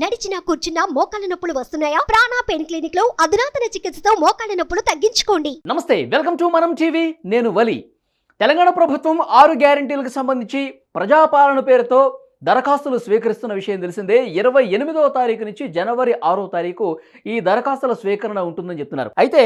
నడిచినా కూర్చున్నా మోకాళ్ళ నొప్పులు వస్తున్నాయా? ప్రాణా పెయిన్ క్లినిక్లో అధునాతన చికిత్సతో మోకాళ్ళ నొప్పులు తగ్గించుకోండి. నమస్తే వెల్కమ్ టు మనం టీవీ నేను వలి. తెలంగాణ ప్రభుత్వం ఆరు గ్యారంటీలకు సంబంధించి ప్రజాపాలన పేరుతో దరఖాస్తులు స్వీకరిస్తున్న విషయం తెలిసిందే. ఇరవై ఎనిమిదవ తారీఖు నుంచి జనవరి ఆరో తారీఖు ఈ దరఖాస్తుల స్వీకరణ ఉంటుందని చెప్తున్నారు. అయితే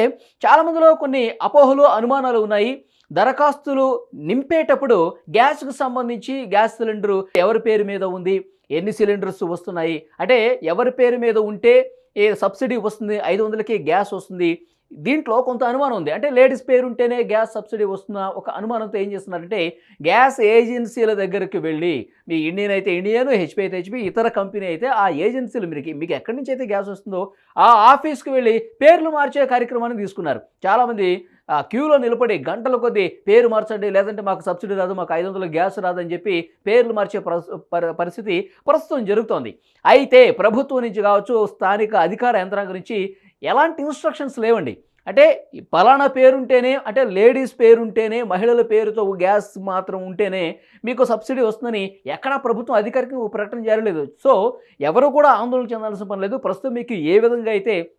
చాలా మందిలో కొన్ని అపోహలు అనుమానాలు ఉన్నాయి. దరఖాస్తులు నింపేటప్పుడు గ్యాస్కు సంబంధించి గ్యాస్ సిలిండర్ ఎవరి పేరు మీద ఉంది? ఎన్ని సిలిండర్స్ వస్తున్నాయి? అంటే ఎవరి పేరు మీద ఉంటే ఏ సబ్సిడీ వస్తుంది? ఐదు వందలకి గ్యాస్ వస్తుంది. దీంట్లో కొంత అనుమానం ఉంది. అంటే లేడీస్ పేరు ఉంటేనే గ్యాస్ సబ్సిడీ వస్తున్న ఒక అనుమానంతో ఏం చేస్తున్నారంటే గ్యాస్ ఏజెన్సీల దగ్గరికి వెళ్ళి మీ ఇండియన్ అయితే ఇండియన్ హెచ్పి అయితే హెచ్పి ఇతర కంపెనీ అయితే ఆ ఏజెన్సీలు మీకు మీకు ఎక్కడి నుంచి అయితే గ్యాస్ వస్తుందో ఆ ఆఫీస్కి వెళ్ళి పేర్లు మార్చే కార్యక్రమాన్ని తీసుకున్నారు. చాలామంది క్యూలో నిలబడి గంటల కొద్దీ పేరు మార్చండి లేదంటే మాకు సబ్సిడీ రాదు మాకు ఐదు వందల గ్యాస్ రాదని చెప్పి పేర్లు మార్చే ప్రస్- పరి- పరిస్థితి ప్రస్తుతం జరుగుతోంది. అయితే ప్రభుత్వం నుంచి కావచ్చు స్థానిక అధికార యంత్రాంగం నుంచి ఎలాంటి ఇన్స్ట్రక్షన్స్ లేవండి. అంటే పలానా పేరుంటేనే అంటే లేడీస్ పేరుంటేనే మహిళల పేరుతో గ్యాస్ మాత్రం ఉంటేనే మీకు సబ్సిడీ వస్తుందని ఎక్కడా ప్రభుత్వం అధికారికంగా ఒక ప్రకటన చేయలేదు సో ఎవరు కూడా ఆందోళన చెందాల్సిన పని లేదు. ప్రస్తుతం మీకు ఏ విధంగా అయితే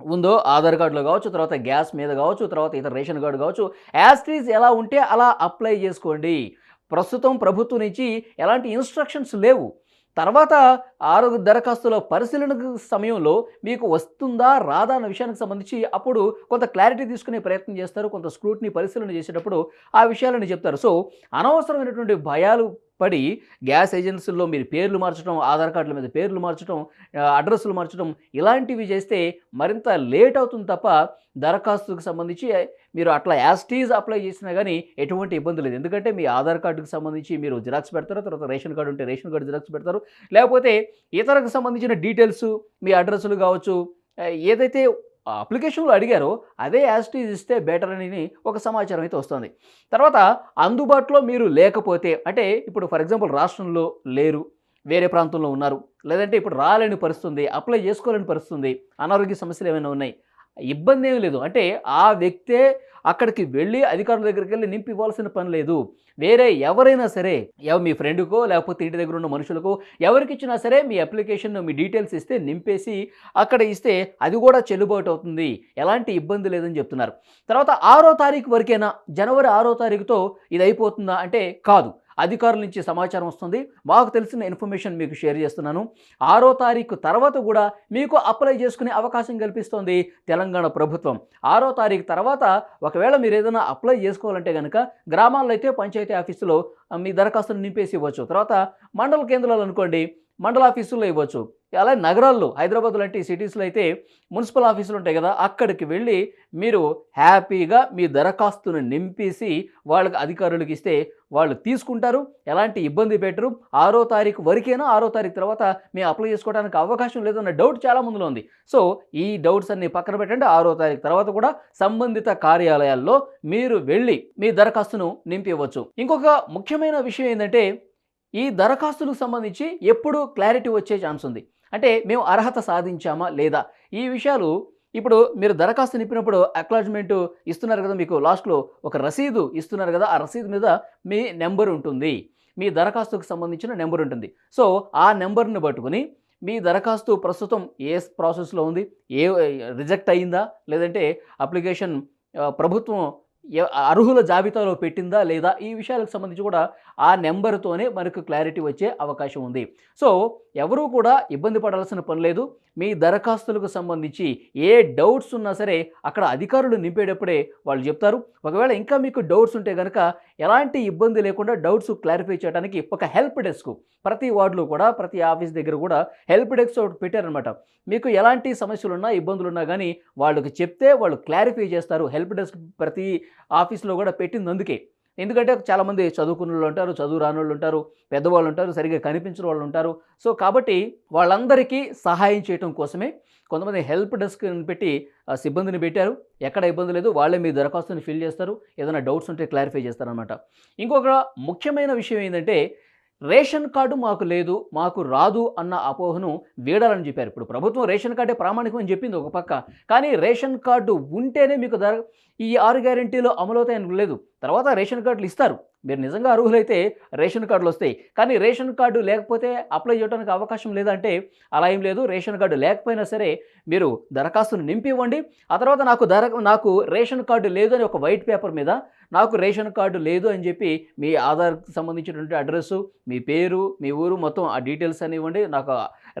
ఉందో ఆధార్ కార్డులో కావచ్చు తర్వాత గ్యాస్ మీద కావచ్చు తర్వాత ఇతర రేషన్ కార్డు కావచ్చు యాస్ట్రీస్ ఎలా ఉంటే అలా అప్లై చేసుకోండి. ప్రస్తుతం ప్రభుత్వం నుంచి ఎలాంటి ఇన్స్ట్రక్షన్స్ లేవు. తర్వాత ఆరోగ్య దరఖాస్తుల పరిశీలన సమయంలో మీకు వస్తుందా రాదా అన్న విషయానికి సంబంధించి అప్పుడు కొంత క్లారిటీ తీసుకునే ప్రయత్నం చేస్తారు కొంత స్క్రూట్ని పరిశీలన చేసేటప్పుడు ఆ విషయాలని చెప్తారు. సో అనవసరమైనటువంటి భయాలు పడి గ్యాస్ ఏజెన్సీల్లో మీరు పేర్లు మార్చడం ఆధార్ కార్డుల మీద పేర్లు మార్చడం అడ్రస్లు మార్చడం ఇలాంటివి చేస్తే మరింత లేట్ అవుతుంది తప్ప దరఖాస్తుకు సంబంధించి మీరు అట్లా యాస్టీజ్ అప్లై చేసినా కానీ ఎటువంటి ఇబ్బంది లేదు. ఎందుకంటే మీ ఆధార్ కార్డుకు సంబంధించి మీరు జిరాక్స్ పెడతారు తర్వాత రేషన్ కార్డు ఉంటే రేషన్ కార్డు జిరాక్స్ పెడతారు. లేకపోతే ఇతరకు సంబంధించిన డీటెయిల్స్ మీ అడ్రస్లు కావచ్చు ఏదైతే అప్లికేషన్లో అడిగారో అదే యాస్టీజ్ ఇస్తే బెటర్ అని ఒక సమాచారం అయితే వస్తుంది. తర్వాత అందుబాటులో మీరు లేకపోతే అంటే ఇప్పుడు ఫర్ ఎగ్జాంపుల్ రాష్ట్రంలో లేరు వేరే ప్రాంతంలో ఉన్నారు లేదంటే ఇప్పుడు రాలేని పరిస్థితుంది అప్లై చేసుకోలేని పరిస్థితుంది అనారోగ్య సమస్యలు ఏమైనా ఉన్నాయి ఇబ్బంది ఏమీ లేదు. అంటే ఆ వ్యక్తే అక్కడికి వెళ్ళి అధికారుల దగ్గరికి వెళ్ళి నింపి ఇవ్వాల్సిన పని లేదు. వేరే ఎవరైనా సరే మీ ఫ్రెండ్కో లేకపోతే ఇంటి దగ్గర ఉన్న మనుషులకో ఎవరికి ఇచ్చినా సరే మీ అప్లికేషన్ మీ డీటెయిల్స్ ఇస్తే నింపేసి అక్కడ ఇస్తే అది కూడా చెల్లుబాటు అవుతుంది. ఎలాంటి ఇబ్బంది లేదని చెప్తున్నారు. తర్వాత ఆరో తారీఖు వరకేనా? జనవరి ఆరో తారీఖుతో ఇది అయిపోతుందా అంటే కాదు. అధికారుల నుంచి సమాచారం వస్తుంది. మాకు తెలిసిన ఇన్ఫర్మేషన్ మీకు షేర్ చేస్తున్నాను. ఆరో తారీఖు తర్వాత కూడా మీకు అప్లై చేసుకునే అవకాశం కల్పిస్తోంది తెలంగాణ ప్రభుత్వం. ఆరో తారీఖు తర్వాత ఒకవేళ మీరు ఏదైనా అప్లై చేసుకోవాలంటే కనుక గ్రామాల్లో అయితే పంచాయతీ ఆఫీసులో మీ దరఖాస్తును నింపేసి ఇవ్వచ్చు. తర్వాత మండల కేంద్రాలు అనుకోండి మండల ఆఫీసుల్లో ఇవ్వచ్చు. అలాగే నగరాల్లో హైదరాబాద్ లాంటి సిటీస్లో అయితే మున్సిపల్ ఆఫీసులు ఉంటాయి కదా అక్కడికి వెళ్ళి మీరు హ్యాపీగా మీ దరఖాస్తును నింపేసి వాళ్ళకి అధికారులకు ఇస్తే వాళ్ళు తీసుకుంటారు. ఎలాంటి ఇబ్బంది పెట్టరు. ఆరో తారీఖు వరకైనా ఆరో తారీఖు తర్వాత మేము అప్లై చేసుకోవడానికి అవకాశం లేదన్న డౌట్ చాలా మందిలో ఉంది. సో ఈ డౌట్స్ అన్ని పక్కన పెట్టండి. ఆరో తారీఖు తర్వాత కూడా సంబంధిత కార్యాలయాల్లో మీరు వెళ్ళి మీ దరఖాస్తును నింపివచ్చు ఇంకొక ముఖ్యమైన విషయం ఏంటంటే ఈ దరఖాస్తులకు సంబంధించి ఎప్పుడు క్లారిటీ వచ్చే ఛాన్స్ ఉంది. అంటే మేము అర్హత సాధించామా లేదా? ఈ విషయాలు ఇప్పుడు మీరు దరఖాస్తు నింపినప్పుడు అక్నాలజ్మెంట్ ఇస్తున్నారు కదా మీకు లాస్ట్లో ఒక రసీదు ఇస్తున్నారు కదా ఆ రసీదు మీద మీ నెంబర్ ఉంటుంది. మీ దరఖాస్తుకు సంబంధించిన నెంబర్ ఉంటుంది. సో ఆ నెంబర్ని పట్టుకుని మీ దరఖాస్తు ప్రస్తుతం ఏ ప్రాసెస్లో ఉంది? ఏ రిజెక్ట్ అయిందా? లేదంటే అప్లికేషన్ ప్రభుత్వం అర్హుల జాబితాలో పెట్టిందా లేదా ఈ విషయాలకు సంబంధించి కూడా ఆ నెంబర్తోనే మనకు క్లారిటీ వచ్చే అవకాశం ఉంది. సో ఎవరూ కూడా ఇబ్బంది పడాల్సిన పని లేదు. మీ దరఖాస్తులకు సంబంధించి ఏ డౌట్స్ ఉన్నా సరే అక్కడ అధికారులు నింపేటప్పుడే వాళ్ళు చెప్తారు. ఒకవేళ ఇంకా మీకు డౌట్స్ ఉంటే కనుక ఎలాంటి ఇబ్బంది లేకుండా డౌట్స్ క్లారిఫై చేయడానికి ఒక హెల్ప్ డెస్క్ ప్రతి వార్డులో కూడా ప్రతి ఆఫీస్ దగ్గర కూడా హెల్ప్ డెస్క్ ఒకటి పెట్టారనమాట మీకు ఎలాంటి సమస్యలు ఉన్నా ఇబ్బందులు ఉన్నా కానీ వాళ్ళకి చెప్తే వాళ్ళు క్లారిఫై చేస్తారు. హెల్ప్ డెస్క్ ప్రతి ఆఫీస్లో కూడా పెట్టింది అందుకే ఎందుకంటే చాలామంది చదువుకున్న వాళ్ళు ఉంటారు చదువు రాని వాళ్ళు ఉంటారు పెద్దవాళ్ళు ఉంటారు సరిగ్గా కనిపించిన వాళ్ళు ఉంటారు. సో కాబట్టి వాళ్ళందరికీ సహాయం చేయటం కోసమే కొంతమంది హెల్ప్ డెస్క్ పెట్టి ఆ సిబ్బందిని పెట్టారు. ఎక్కడ ఇబ్బంది లేదు వాళ్ళే మీ దరఖాస్తుని ఫిల్ చేస్తారు. ఏదైనా డౌట్స్ ఉంటే క్లారిఫై చేస్తారనమాట ఇంకొక ముఖ్యమైన విషయం ఏంటంటే రేషన్ కార్డు మాకు లేదు మాకు రాదు అన్న అపోహను వీడాలని చెప్పారు. ఇప్పుడు ప్రభుత్వం రేషన్ కార్డే ప్రామాణికం అని చెప్పింది ఒక పక్క. కానీ రేషన్ కార్డు ఉంటేనే మీకు ధర ఈ ఆరు గ్యారెంటీలో అమలవుతాయని లేదు. తర్వాత రేషన్ కార్డులు ఇస్తారు. మీరు నిజంగా అర్హులైతే రేషన్ కార్డులు వస్తాయి. కానీ రేషన్ కార్డు లేకపోతే అప్లై చేయడానికి అవకాశం లేదంటే అలా ఏం లేదు. రేషన్ కార్డు లేకపోయినా సరే మీరు దరఖాస్తును నింపి ఇవ్వండి ఆ తర్వాత నాకు దర నాకు రేషన్ కార్డు లేదు అని ఒక వైట్ పేపర్ మీద నాకు రేషన్ కార్డు లేదు అని చెప్పి మీ ఆధార్కి సంబంధించినటువంటి అడ్రస్సు మీ పేరు మీ ఊరు మొత్తం ఆ డీటెయిల్స్ అని ఇవ్వండి. నాకు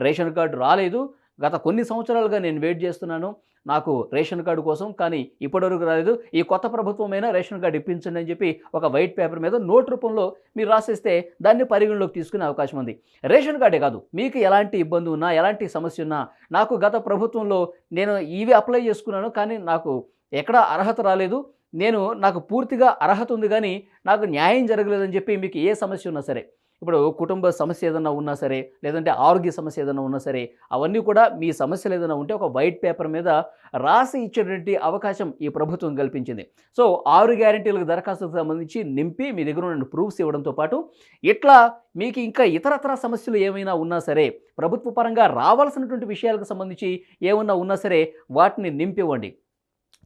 రేషన్ కార్డు రాలేదు. గత కొన్ని సంవత్సరాలుగా నేను వెయిట్ చేస్తున్నాను. నాకు రేషన్ కార్డు కోసం కానీ ఇప్పటివరకు రాలేదు. ఈ కొత్త ప్రభుత్వమైనా రేషన్ కార్డు ఇప్పించండి అని చెప్పి ఒక వైట్ పేపర్ మీద నోట్ రూపంలో మీరు రాసేస్తే దాన్ని పరిగణలోకి తీసుకునే అవకాశం ఉంది. రేషన్ కార్డే కాదు మీకు ఎలాంటి ఇబ్బంది ఉన్నా ఎలాంటి సమస్య ఉన్నా నాకు గత ప్రభుత్వంలో నేను ఇవి అప్లై చేసుకున్నాను కానీ నాకు ఎక్కడా అర్హత రాలేదు. నేను నాకు పూర్తిగా అర్హత ఉంది కానీ నాకు న్యాయం జరగలేదని చెప్పి మీకు ఏ సమస్య ఉన్నా సరే ఇప్పుడు కుటుంబ సమస్య ఏదైనా ఉన్నా సరే లేదంటే ఆరోగ్య సమస్య ఏదైనా ఉన్నా సరే అవన్నీ కూడా మీ సమస్యలు ఏదైనా ఉంటే ఒక వైట్ పేపర్ మీద రాసి ఇచ్చేటువంటి అవకాశం ఈ ప్రభుత్వం కల్పించింది. సో ఆరు గ్యారంటీలకు దరఖాస్తుకు సంబంధించి నింపి మీ దగ్గర ఉన్న ప్రూఫ్స్ ఇవ్వడంతో పాటు ఇట్లా మీకు ఇంకా ఇతరతర సమస్యలు ఏమైనా ఉన్నా సరే ప్రభుత్వ పరంగా రావాల్సినటువంటి విషయాలకు సంబంధించి ఏమన్నా ఉన్నా సరే వాటిని నింపివ్వండి.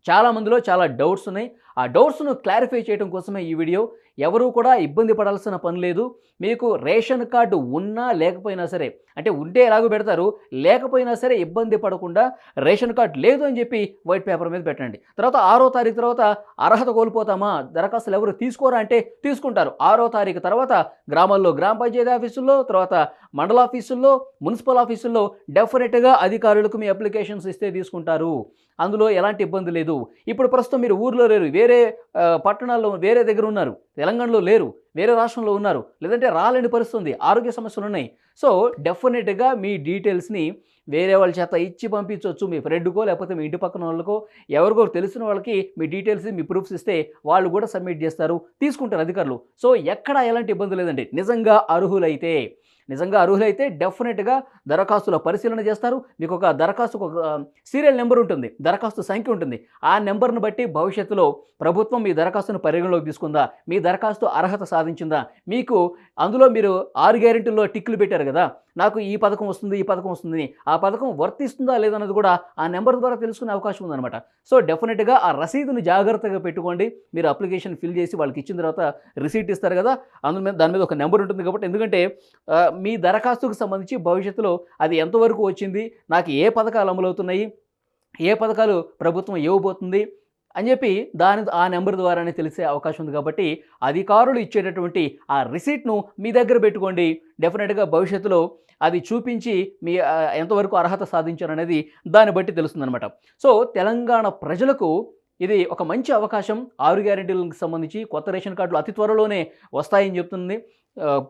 చాలా మందిలో చాలా డౌట్స్ ఉన్నాయి. ఆ డౌట్స్ను క్లారిఫై చేయడం కోసమే ఈ వీడియో. ఎవరూ కూడా ఇబ్బంది పడాల్సిన పని లేదు. మీకు రేషన్ కార్డు ఉన్నా లేకపోయినా సరే అంటే ఉంటే ఎలాగో పెడతారు లేకపోయినా సరే ఇబ్బంది పడకుండా రేషన్ కార్డు లేదు అని చెప్పి వైట్ పేపర్ మీద పెట్టండి. తర్వాత ఆరో తారీఖు తర్వాత అర్హత కోల్పోతామా? దరఖాస్తులు ఎవరు తీసుకోరా అంటే తీసుకుంటారు. ఆరో తారీఖు తర్వాత గ్రామాల్లో గ్రామ పంచాయతీ ఆఫీసుల్లో తర్వాత మండల ఆఫీసుల్లో మున్సిపల్ ఆఫీసుల్లో డెఫినెట్గా అధికారులకు మీ అప్లికేషన్స్ ఇస్తే తీసుకుంటారు. అందులో ఎలాంటి ఇబ్బంది లేదు. ఇప్పుడు ప్రస్తుతం మీరు ఊర్లో లేరు. వేరే పట్టణాల్లో వేరే దగ్గర ఉన్నారు. తెలంగాణలో లేరు. వేరే రాష్ట్రంలో ఉన్నారు. లేదంటే రాలేని పరిస్థితి ఉంది. ఆరోగ్య సమస్యలు ఉన్నాయి. సో డెఫినెట్గా మీ డీటెయిల్స్ని వేరే వాళ్ళ చేత ఇచ్చి పంపించవచ్చు మీ ఫ్రెండ్కో లేకపోతే మీ ఇంటి పక్కన వాళ్ళకో ఎవరికో తెలిసిన వాళ్ళకి మీ డీటెయిల్స్ మీ ప్రూఫ్స్ ఇస్తే వాళ్ళు కూడా సబ్మిట్ చేస్తారు. తీసుకుంటారు అధికారులు. సో ఎక్కడ ఎలాంటి ఇబ్బంది లేదండి. నిజంగా అర్హులైతే. నిజంగా అర్హులైతే డెఫినెట్గా దరఖాస్తుల పరిశీలన చేస్తారు. మీకు ఒక దరఖాస్తుకు ఒక సీరియల్ నెంబర్ ఉంటుంది. దరఖాస్తు సంఖ్య ఉంటుంది. ఆ నెంబర్ను బట్టి భవిష్యత్తులో ప్రభుత్వం మీ దరఖాస్తును పరిగణలోకి తీసుకుందా? మీ దరఖాస్తు అర్హత సాధించిందా? మీకు అందులో మీరు ఆరు గ్యారెంటీల్లో టిక్లు పెట్టారు కదా? నాకు ఈ పథకం వస్తుంది ఈ పథకం వస్తుందని ఆ పథకం వర్తిస్తుందా లేదన్నది కూడా ఆ నెంబర్ ద్వారా తెలుసుకునే అవకాశం ఉందన్నమాట. సో డెఫినెట్గా ఆ రసీదును జాగ్రత్తగా పెట్టుకోండి. మీరు అప్లికేషన్ ఫిల్ చేసి వాళ్ళకి ఇచ్చిన తర్వాత రిసీట్ ఇస్తారు కదా అందులో మీద దాని మీద ఒక నెంబర్ ఉంటుంది కాబట్టి ఎందుకంటే మీ దరఖాస్తుకు సంబంధించి భవిష్యత్తులో అది ఎంతవరకు వచ్చింది నాకు ఏ పథకాలు అమలవుతున్నాయి ఏ పథకాలు ప్రభుత్వం ఇవ్వబోతుంది అని చెప్పి దాని ఆ నెంబర్ ద్వారానే తెలిసే అవకాశం ఉంది కాబట్టి అధికారులు ఇచ్చేటటువంటి ఆ రిసీట్ను మీ దగ్గర పెట్టుకోండి. డెఫినెట్గా భవిష్యత్తులో అది చూపించి మీ ఎంతవరకు అర్హత సాధించారు అనేది దాన్ని బట్టి తెలుస్తుందనమాట సో తెలంగాణ ప్రజలకు ఇది ఒక మంచి అవకాశం. ఆరు గ్యారెంటీలకు సంబంధించి కొత్త రేషన్ కార్డులు అతి త్వరలోనే వస్తాయని చెప్తుంది.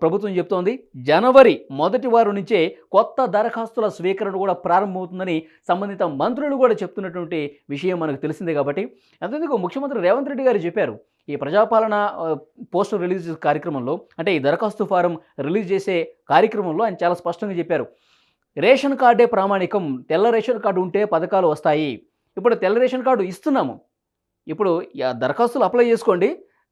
ప్రభుత్వం చెప్తోంది జనవరి మొదటి వారం నుంచే కొత్త దరఖాస్తుల స్వీకరణ కూడా ప్రారంభమవుతుందని సంబంధిత మంత్రులు కూడా చెప్తున్నటువంటి విషయం మనకు తెలిసిందే కాబట్టి. అంతేందుకు ముఖ్యమంత్రి రేవంత్ రెడ్డి గారు చెప్పారు ఈ ప్రజాపాలన పోస్టర్ రిలీజ్ కార్యక్రమంలో అంటే ఈ దరఖాస్తు ఫారం రిలీజ్ చేసే కార్యక్రమంలో ఆయన చాలా స్పష్టంగా చెప్పారు. రేషన్ కార్డే ప్రామాణికం తెల్ల రేషన్ కార్డు ఉంటే పథకాలు వస్తాయి. ఇప్పుడు తెల్ల రేషన్ కార్డు ఇస్తున్నాము. ఇప్పుడు దరఖాస్తులు అప్లై చేసుకోండి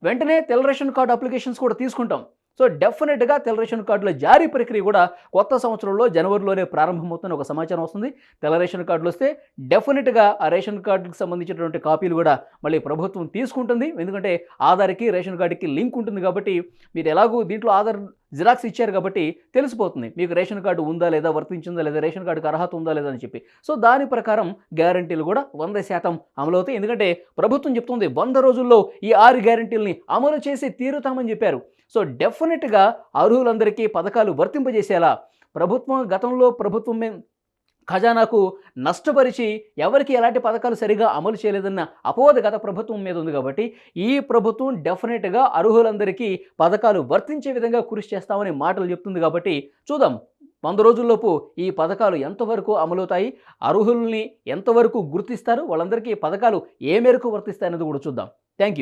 వెంటనే తెల్ల రేషన్ కార్డు అప్లికేషన్స్ కూడా తీసుకుంటాం. సో డెఫినెట్గా తెల్ల రేషన్ కార్డుల జారీ ప్రక్రియ కూడా కొత్త సంవత్సరంలో జనవరిలోనే ప్రారంభమవుతున్న ఒక సమాచారం వస్తుంది. తెల్ల రేషన్ కార్డులు వస్తే డెఫినెట్గా ఆ రేషన్ కార్డుకి సంబంధించినటువంటి కాపీలు కూడా మళ్ళీ ప్రభుత్వం తీసుకుంటుంది. ఎందుకంటే ఆధార్కి రేషన్ కార్డుకి లింక్ ఉంటుంది కాబట్టి మీరు ఎలాగూ దీంట్లో ఆధార్ జిరాక్స్ ఇచ్చారు కాబట్టి తెలిసిపోతుంది. మీకు రేషన్ కార్డు ఉందా లేదా వర్తించిందా లేదా రేషన్ కార్డుకి అర్హత ఉందా లేదా అని చెప్పి. సో దాని ప్రకారం గ్యారంటీలు కూడా వంద శాతం అమలవుతాయి ఎందుకంటే ప్రభుత్వం చెప్తుంది వంద రోజుల్లో ఈ ఆరు గ్యారంటీలని అమలు చేసి తీరుతామని చెప్పారు. సో డెఫినెట్గా అర్హులందరికీ పథకాలు వర్తింపజేసేలా ప్రభుత్వం గతంలో ప్రభుత్వం ఖజానాకు నష్టపరిచి ఎవరికి ఎలాంటి పథకాలు సరిగా అమలు చేయలేదన్న అపోహ గత ప్రభుత్వం మీద ఉంది కాబట్టి ఈ ప్రభుత్వం డెఫినెట్గా అర్హులందరికీ పథకాలు వర్తించే విధంగా కృషి చేస్తామని మాటలు చెప్తుంది కాబట్టి చూద్దాం. వంద రోజుల్లోపు ఈ పథకాలు ఎంతవరకు అమలవుతాయి? అర్హుల్ని ఎంతవరకు గుర్తిస్తారు? వాళ్ళందరికీ పథకాలు ఏ మేరకు వర్తిస్తాయన్నది కూడా చూద్దాం. Thank you